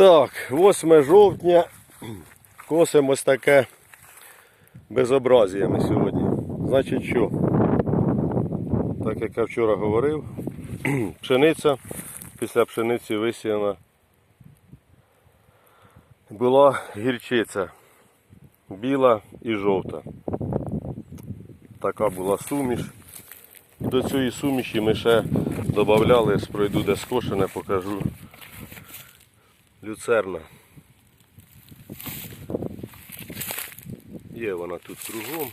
Так, 8 жовтня. Косимо ось таке безобразія ми сьогодні. Значить що? Так як я вчора говорив, пшениця після пшениці висіяна. Була гірчиця біла і жовта. Така була суміш. До цієї суміші ми ще додавали, пройду де скошене, покажу. Люцерна. Є вона тут кругом.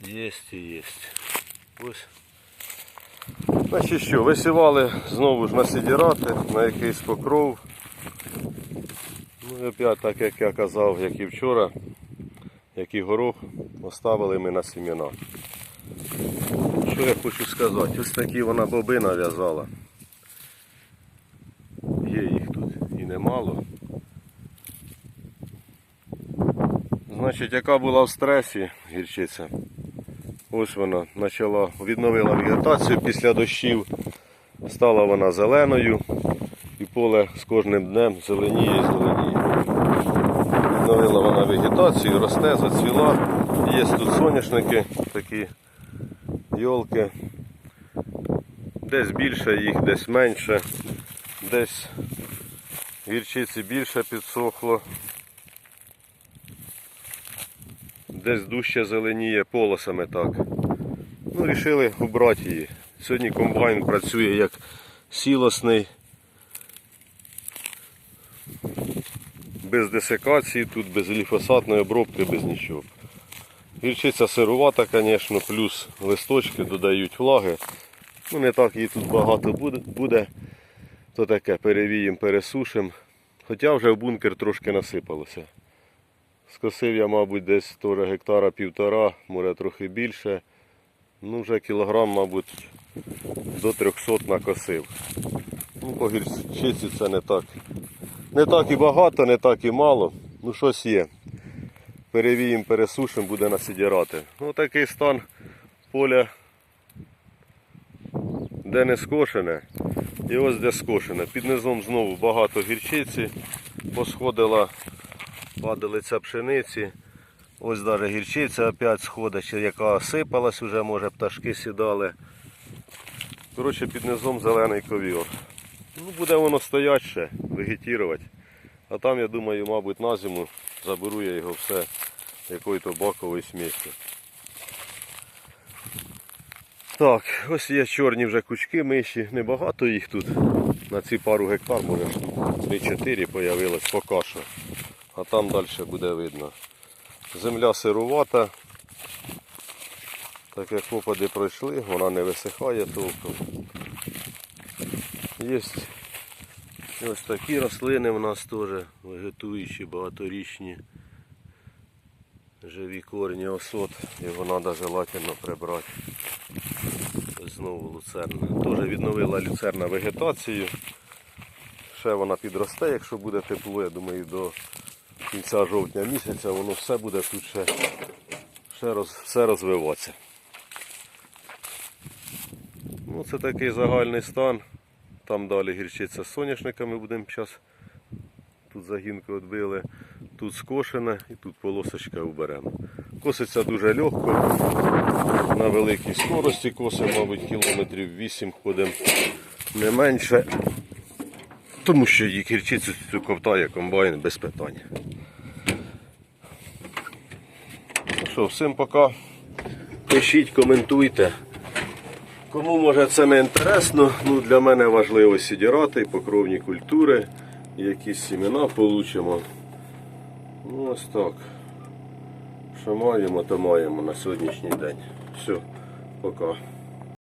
Єсть і єсть. Ось. Значить що, висівали знову ж на сідірати, на якийсь покров. Ну і опять, так як я казав, як і вчора, як і горох, оставили ми на сім'яна. Що я хочу сказати? Ось такі вона боби нав'язала. Є їх тут і немало. Значить, яка була в стресі гірчиця? Ось вона почала, відновила вегетацію після дощів. Стала вона зеленою і поле з кожним днем зеленіє і зеленіє. Відновила вона вегетацію, росте, зацвіла. Є тут соняшники, такі йолки. Десь більше їх, десь менше, десь гірчиці більше підсохло. Десь дужче зеленіє полосами так. Ну, рішили обрати її. Сьогодні комбайн працює як сілосний. Без десикації, тут без гліфосатної обробки, без нічого. Гірчиця сирувата, звісно, плюс листочки додають влаги. Ну не так її тут багато буде. То таке перевіємо, пересушимо. Хоча вже в бункер трошки насипалося. Скосив я, мабуть, десь теж гектара півтора, може трохи більше. Ну, вже кілограм, мабуть, до 300 накосив. Ну, по це не так. Не так і багато, не так і мало. Ну щось є. Перевіємо, пересушимо, буде насідірати. Ну такий стан поля, де не скошене. І ось де скошене. Під низом знову багато гірчиці. Посходила падалиця пшениці. Ось навіть гірчиця опять сходить, яка осипалась вже, може пташки сідали. Коротше, під низом зелений ковір. Ну, буде воно стоять ще, вегетувати. А там, я думаю, мабуть, на зиму заберу я його все якою-то баковою смістю. Так, ось є чорні вже кучки миші, небагато їх тут. На ці пару гектар, може 3-4 появилось поки що. А там далі буде видно. Земля сирувата. Так як опади пройшли, вона не висихає толком. Є ось такі рослини в нас теж вегетуючі, багаторічні. Живі корні осот, його треба желательно прибрати. Знову люцерна. Теж відновила люцерна вегетацію. Ще вона підросте, якщо буде тепло, я думаю, до кінця жовтня місяця воно все буде тут ще, ще роз, все розвиватися. Ну, це такий загальний стан. Там далі гірчиця з соняшниками будемо зараз. Тут загінку відбили, тут скошене і тут полосочка уберемо. Коситься дуже легко. На великій скорості косимо, мабуть, кілометрів 8 ходимо не менше. Тому що її гірчицю цю ковтає комбайн без питань. Ну що, всім пока. Пишіть, коментуйте. Кому може це не інтересно, ну для мене важливо сідірати, покровні культури, якісь сімена получимо. Ну ось так. Що маємо, то маємо на сьогоднішній день. Все, пока.